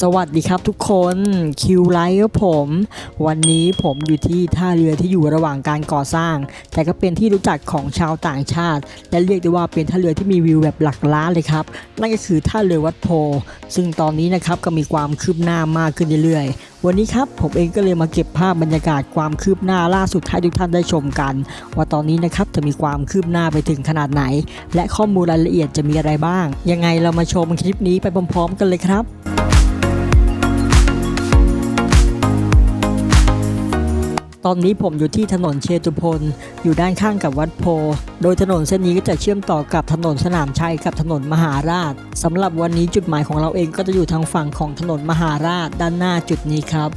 สวัสดีครับทุกคนคิวไลท์ครับผม วันนี้ผมอยู่ที่ท่าเรือที่อยู่ระหว่างการก่อสร้าง แต่ก็เป็นที่รู้จักของชาวต่างชาติ และเรียกได้ว่าเป็นท่าเรือที่มีวิวแบบหลักล้านเลยครับนั่นก็คือท่าเรือวัดโพ ซึ่งตอนนี้นะครับก็มีความคืบหน้ามากขึ้นเรื่อยๆ วันนี้ครับผมเองก็เลยมาเก็บภาพบรรยากาศความคืบหน้าล่าสุดให้ทุกท่านได้ชมกัน ว่าตอนนี้นะครับจะมีความคืบหน้าไปถึงขนาดไหน และข้อมูลรายละเอียดจะมีอะไรบ้าง ยังไงเรามาชมคลิปนี้ไปพร้อมๆ กันเลยครับ ตอนนี้ผมอยู่ที่ถนนเชตุพนอยู่ด้านข้างกับวัดโพ โดยถนนเส้นนี้ก็จะเชื่อมต่อกับถนนสนามชัยกับถนนมหาราชสำหรับวันนี้จุดหมายของเราเองก็จะอยู่ทางฝั่งของถนนมหาราชด้านหน้าจุดนี้ครับ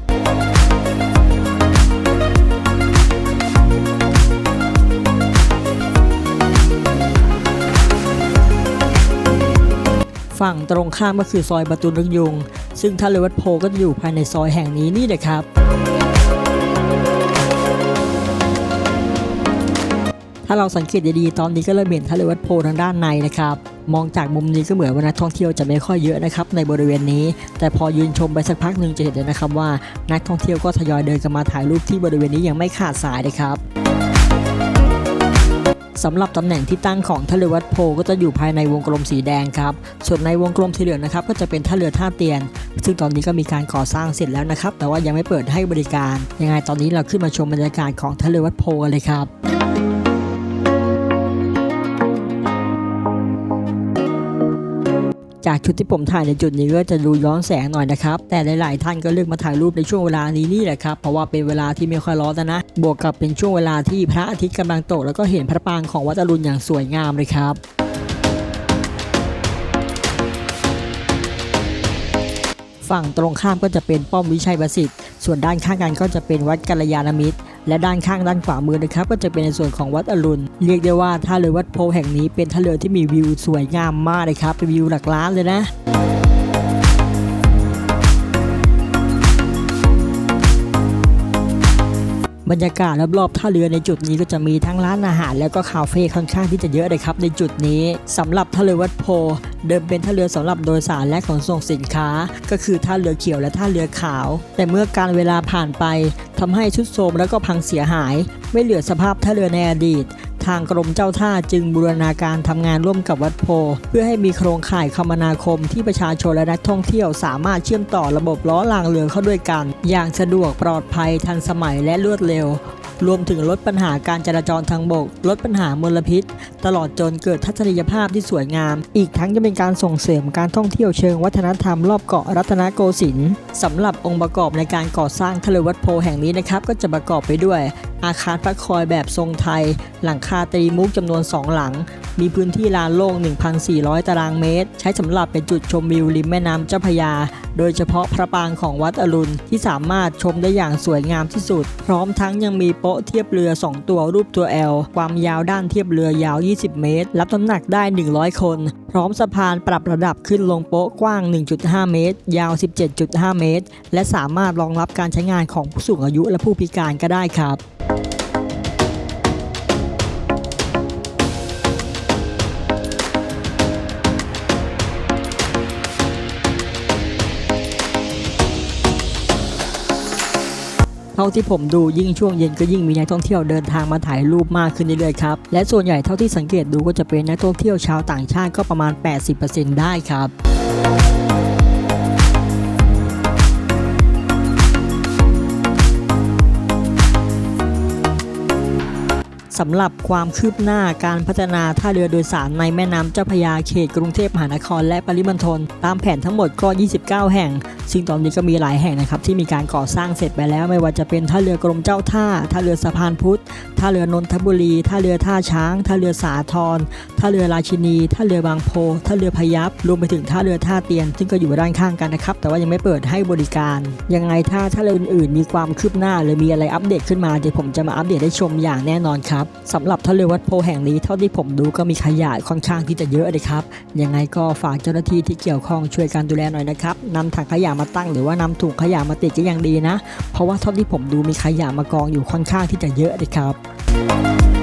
ฝั่งตรงข้ามก็คือซอยประตูนกยุง ซึ่งท่าเรือวัดโพก็จะอยู่ภายในซอยแห่งนี้นี่เลยครับ ถ้าเราสังเกตดีๆตอนนี้ก็เริ่มเห็นทะเลวัดโพทางด้านในนะครับมองจากมุมนี้ก็เหมือนว่านักท่องเที่ยวจะไม่ค่อยเยอะนะครับในบริเวณนี้ แต่พอยืนชมไปสักพักหนึ่งจะเห็นเลยนะครับว่า นักท่องเที่ยวก็ทยอยเดินกันมาถ่ายรูปที่บริเวณนี้อย่างไม่ขาดสายเลยครับสำหรับตำแหน่งที่ตั้งของท่าเรือวัดโพก็จะอยู่ภายในวงกลมสีแดงครับ ส่วนในวงกลมสีเหลืองนะครับก็จะเป็นท่าเรือท่าเตียน ซึ่งตอนนี้ก็มีการก่อสร้างเสร็จแล้วนะครับ แต่ว่ายังไม่เปิดให้บริการ ยังไงตอนนี้เราขึ้นมาชมบรรยากาศของท่าเรือวัดโพกันเลยครับ จากชุดที่ผมถ่ายในจุดนี้ก็จะดูย้อนแสงหน่อยนะครับ แต่หลาย ๆ ท่านก็เลือกมาถ่ายรูปในช่วงเวลานี้นี่แหละครับ เพราะว่าเป็นเวลาที่ไม่ค่อยร้อนนะ บวกกับเป็นช่วงเวลาที่พระอาทิตย์กำลังตก แล้วก็เห็นพระปรางของวัดอรุณอย่างสวยงามเลยครับฝั่งตรงข้ามก็จะเป็นป้อมวิชัยประสิทธิ์ ส่วนด้านข้างกันก็จะเป็นวัดกัลยาณมิตร และด้านข้างด้านขวามือนะครับก็จะเป็นในส่วนของวัดอรุณ เรียกได้ว่าท่าเรือวัดโพแห่งนี้เป็นท่าเรือที่มีวิวสวยงามมากเลยครับเป็นวิวหลักล้านเลยนะบรรยากาศรอบๆท่าเรือในจุดนี้ก็จะมีทั้งร้านอาหาร แล้วก็คาเฟ่ค่อนข้างที่จะเยอะเลยครับในจุดนี้สำหรับท่าเรือวัดโพ เดิมเป็นท่าเรือสำหรับโดยสารและขนส่งสินค้า ก็คือท่าเรือเขียวและท่าเรือขาว แต่เมื่อการเวลาผ่านไปทำให้ชุดโทมแล้วก็พังเสียหาย ไม่เหลือสภาพท่าเรือในอดีต ทางกรมเจ้าท่าจึงบูรณาการทำงานร่วมกับวัดโพ เพื่อให้มีโครงข่ายคมนาคมที่ประชาชนและนักท่องเที่ยวสามารถเชื่อมต่อระบบล้อรางเรือเข้าด้วยกัน อย่างสะดวกปลอดภัยทันสมัยและรวดเร็ว รวมถึงลดปัญหาการจราจรทางบก ลดปัญหามลพิษ ตลอดจนเกิดทัศนียภาพที่สวยงาม อีกทั้งจะเป็นการส่งเสริมการท่องเที่ยวเชิงวัฒนธรรมรอบเกาะรัตนโกสินทร์สำหรับองค์ประกอบในการก่อสร้างทะเลวัดโพแห่งนี้นะครับก็จะประกอบไปด้วย อาคารพระคอยแบบทรงไทย หลังคาตรีมุกจำนวน 2 หลัง มีพื้นที่ลานโล่ง 1,400 ตารางเมตร ใช้สำหรับเป็นจุดชมวิวริมแม่น้ำเจ้าพยา โดยเฉพาะพระปางของวัดอรุณที่สามารถชมได้อย่างสวยงามที่สุด พร้อมทั้งยังมีโป๊ะเทียบเรือ 2 ตัวรูปตัว L ความยาวด้านเทียบเรือยาว 20 เมตร รับน้ำหนักได้ 100 คน พร้อมสะพานปรับระดับขึ้นลงโป๊ะกว้าง 1.5 เมตร ยาว 17.5 เมตร และสามารถรองรับการใช้งานของผู้สูงอายุและผู้พิการก็ได้ครับ ท่าที่ผมดูยิ่งช่วงเย็นก็ยิ่งมีนักท่องเที่ยวเดินทางมาถ่ายรูปมากขึ้นเรื่อยๆครับ และส่วนใหญ่เท่าที่สังเกตดูก็จะเป็นนักท่องเที่ยวชาวต่างชาติก็ประมาณ 80%ได้ครับสำหรับความคืบหน้าการพัฒนาท่าเรือโดยสารในแม่น้ำเจ้าพระยาเขตกรุงเทพมหานครและปริมณฑลตามแผนทั้งหมดก็ 29 แห่ง ซึ่งตอนนี้ก็มีหลายแห่งนะครับที่มีการก่อสร้างเสร็จไปแล้ว ไม่ว่าจะเป็นท่าเรือกรมเจ้าท่าท่าเรือสะพานพุทธท่าเรือนนทบุรีท่าเรือท่าช้างท่าเรือสาทรท่าเรือราชินีท่าเรือบางโพท่าเรือพยัพรวมไปถึงท่าเรือท่าเตียน ซึ่งก็อยู่ด้านข้างกันนะครับแต่ว่ายังไม่เปิดให้บริการ ยังไงถ้าท่าเรืออื่นๆมีความคืบหน้าหรือมีอะไรอัปเดตขึ้นมาเดี๋ยวผมจะมาอัปเดตให้ชมอย่างแน่นอนครับสำหรับท่าเรือวัดโพแห่งนี้เท่าที่ผมดูก็มีขยะค่อนข้างที่จะเยอะเลยครับยังไงก็ฝากเจ้าหน้าที่ที่เกี่ยวข้องช่วยกันดูแลหน่อยนะครับนำถังขยะมาตั้งหรือว่านำถุงขยะมาติดก็ยังดีนะ เพราะว่าเท่าที่ผมดูมีขยะมากองอยู่ค่อนข้างที่จะเยอะเลยครับ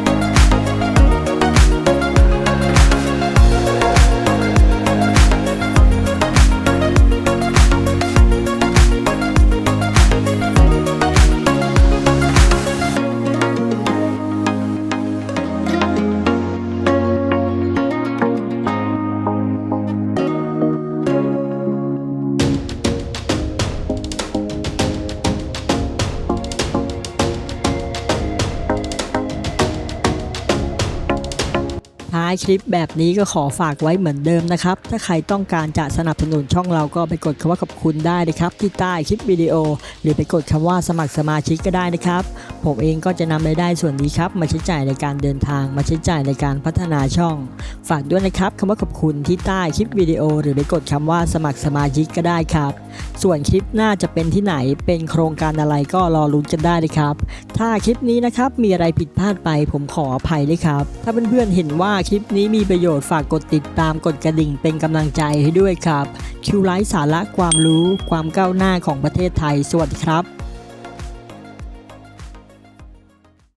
ท้ายคลิปแบบนี้ก็ขอฝากไว้เหมือนเดิมนะครับ ถ้าใครต้องการจะสนับสนุนช่องเราก็ไปกดคำว่าขอบคุณได้นะครับ ที่ใต้คลิปวิดีโอ หรือไปกดคำว่าสมัครสมาชิกก็ได้นะครับ ผมเองก็จะนำรายได้ส่วนนี้ครับ มาใช้จ่ายในการเดินทาง มาใช้จ่ายในการพัฒนาช่อง ฝากด้วยนะครับคำว่าขอบคุณที่ใต้คลิปวิดีโอ หรือไปกดคำว่าสมัครสมาชิกก็ได้ครับ ส่วนคลิปหน้าจะเป็นที่ไหนเป็นโครงการอะไรก็รอลุ้นกันได้เลยครับ ถ้าคลิปนี้นะครับมีอะไรผิดพลาดไป ผมขออภัยด้วยครับ ถ้าเพื่อนๆเห็นว่าคลิปนี้มีประโยชน์ฝากกดติดตามกดกระดิ่งเป็นกำลังใจให้ด้วยครับ คิวไลฟ์สาระความรู้ความก้าวหน้าของประเทศไทย สวัสดีครับ